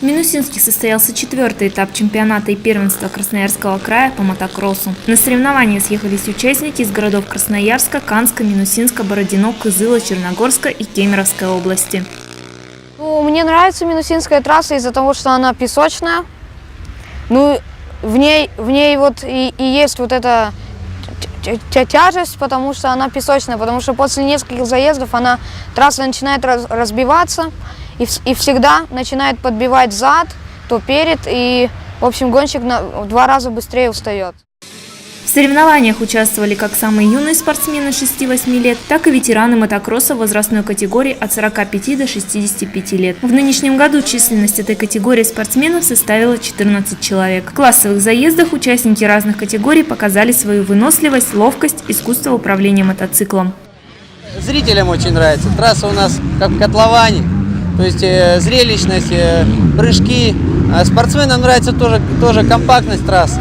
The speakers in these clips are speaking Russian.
В Минусинске состоялся четвертый этап чемпионата и первенства Красноярского края по мотокроссу. На соревнования съехались участники из городов Красноярска, Канска, Минусинска, Бородино, Кызыла, Черногорска и Кемеровской области. Ну, мне нравится Минусинская трасса из-за того, что она песочная. Ну, в ней, в ней вот и, и есть вот тя- тяжесть, потому что она песочная, потому что после нескольких заездов она, трасса начинает раз- разбиваться и, и всегда начинает подбивать зад, то перед, и, в общем, гонщик на, в два раза быстрее устает. В соревнованиях участвовали как самые юные спортсмены 6-8 лет, так и ветераны мотокросса возрастной категории от 45 до 65 лет. В нынешнем году численность этой категории спортсменов составила 14 человек. В классовых заездах участники разных категорий показали свою выносливость, ловкость, искусство управления мотоциклом. Зрителям очень нравится. Трасса у нас как в котловане. То есть э, зрелищность, э, прыжки. А спортсменам нравится тоже, тоже компактность трассы.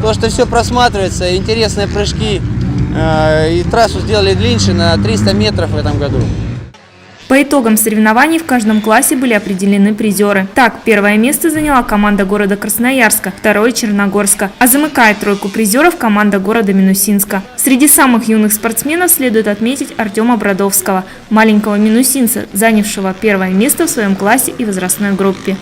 То, что все просматривается, интересные прыжки. Э, и трассу сделали длиннее на 300 метров в этом году. По итогам соревнований в каждом классе были определены призеры. Так, первое место заняла команда города Красноярска, второе – Черногорска, а замыкает тройку призеров команда города Минусинска. Среди самых юных спортсменов следует отметить Артема Бродовского, маленького минусинца, занявшего первое место в своем классе и возрастной группе.